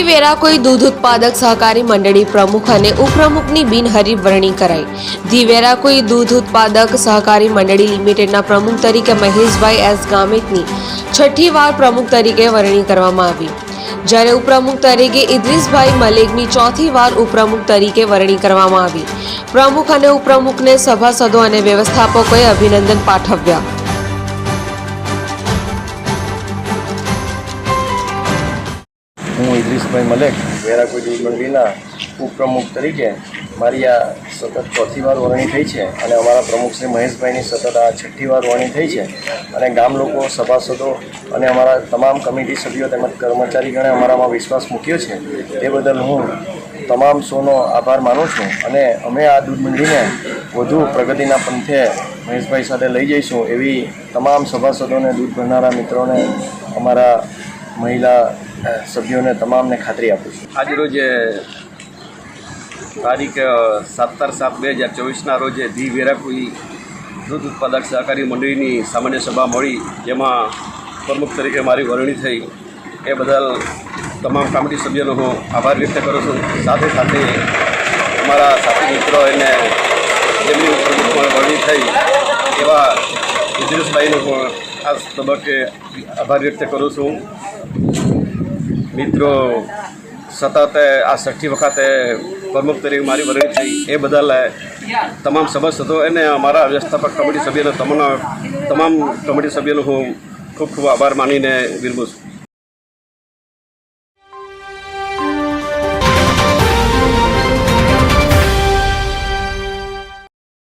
વેરા કોઈ દૂધ ઉત્પાદક સહકારી મંડળી પ્રમુખ અને ઉપપ્રમુખની બિનહરીફ વરણી કરાઈ. ધીવેરા કોઈ દૂધ ઉત્પાદક સહકારી મંડળી લિમિટેડના પ્રમુખ તરીકે મહેશભાઈ એસ ગામિતની છઠ્ઠી વાર પ્રમુખ તરીકે વરણી કરવામાં આવી. જ્યારે ઉપપ્રમુખ તરીકે ઇદ્રીસભાઈ મલેકની ચોથી વાર ઉપપ્રમુખ તરીકે વરણી કરવામાં આવી. પ્રમુખ અને ઉપપ્રમુખને સભાસદો અને વ્યવસ્થાપકોએ અભિનંદન પાઠવ્યા. ઇદ્રીસભાઈ મલેક વેરાકોઈ દૂધ મંડળીના ઉપપ્રમુખ તરીકે મારી આ સતત ચોથી વાર વરણી થઈ છે અને અમારા પ્રમુખ શ્રી મહેશભાઈની સતત આ છઠ્ઠી વાર વરણી થઈ છે અને ગામ લોકો, સભાસદો અને અમારા તમામ કમિટી સભ્યો તેમજ કર્મચારીગણે અમારામાં વિશ્વાસ મૂક્યો છે. તે બદલ હું તમામ સૌનો આભાર માનું છું અને અમે આ દૂધ મંડળીને વધુ પ્રગતિના પંથે મહેશભાઈ સાથે લઈ જઈશું એવી તમામ સભાસદોને, દૂધ ભરનારા મિત્રોને, અમારા મહિલા સભ્યોને તમામને ખાતરી આપું છું. આજે રોજે તારીખ સત્તર સાત બે હજાર ચોવીસના રોજે ધી વેરાકુઈ દૂધ ઉત્પાદક સહકારી મંડળીની સામાન્ય સભા મળી, જેમાં પ્રમુખ તરીકે મારી વરણી થઈ. એ બદલ તમામ કમિટી સભ્યોનો હું આભાર વ્યક્ત કરું છું. સાથે સાથે અમારા સાથી મિત્રો એને જેમની પ્રમુખમાં વરણી થઈ, એવા ઇદ્રીસભાઈનો પણ આ તબક્કે આભાર વ્યક્ત કરું છું. મિત્રો, સતત આ છઠ્ઠી વખતે પ્રમુખ તરીકે મારી વરણી થઈ. એ બદલ તમામ સભાસદો અને અમારા વ્યવસ્થાપક કમિટી સભ્યનો તમામ તમામ કમિટી સભ્યનો હું ખૂબ ખૂબ આભાર માનીને વિરમું છું.